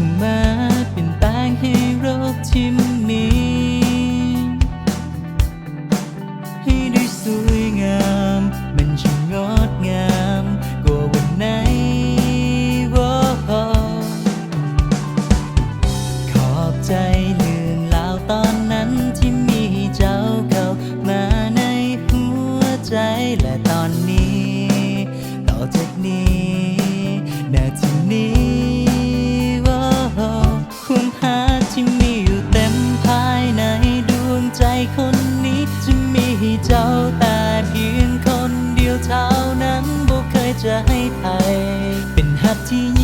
我们。 เป็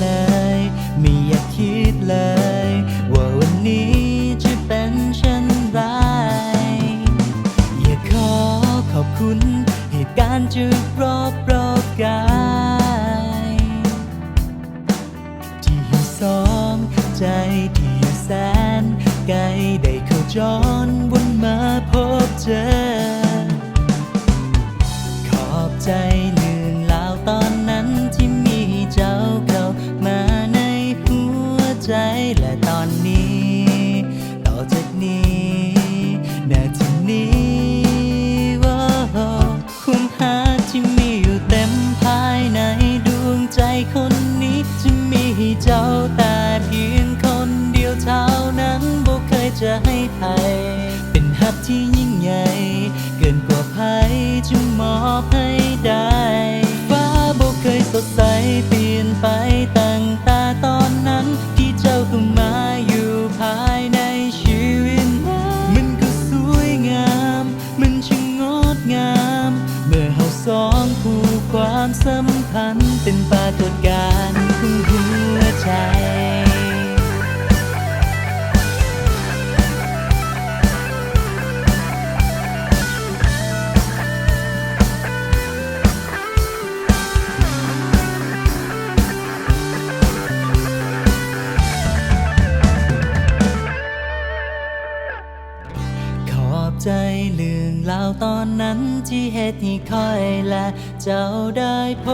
เลย ไม่อยากคิดเลย ว่าวันนี้จะเป็นเช่นไรอยากขอขอบคุณเหตุการณ์จุดรอบรอบกายที่สองใจที่แสนไกลได้เข้าจรวนมาพบเจอ มอบให้ได้ ฟ้าบ่เคยสดใสเปลี่ยนไปตั้งแต่ตอนนั้น ที่เจ้าเข้ามาอยู่ภายในชีวิตมันก็สวยงาม มันช่างงดงาม เมื่อเฮาสองผู้ความสัมพันธ์เป็นปรากฏการ ใจเรื่องราวตอนนั้นที่เหตุให้คอยและเจ้าได้พ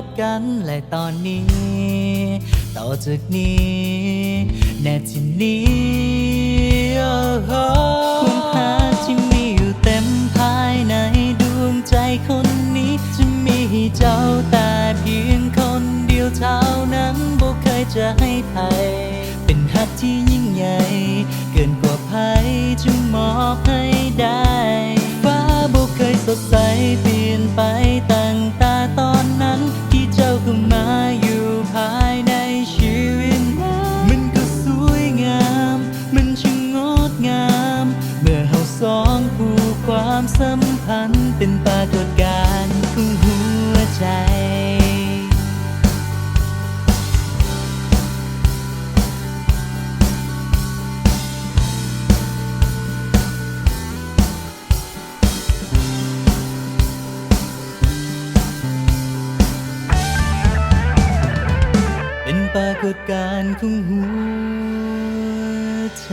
บกันและตอนนี้ ต่อจากนี้แน่ที่นี้คุณหาที่มีอยู่เต็มภายในดวงใจคนนี้ จะมีให้เจ้าแต่เพียงคนเดียวเท่านั้นบ่เคยจะให้ใคร ได้ฟ้าบ่เคยสดใสเปลี่ยนไปตั้งแต่ตอนนั้นที่เจ้าเข้ามาอยู่ภายในชีวิตมันก็สวยงาม มันช่างงดงาม เมื่อเราสองคู่ความสัมพันธ์เป็นปรากฏการณ์ของหัวใจากฏการณ์ของหัวใจ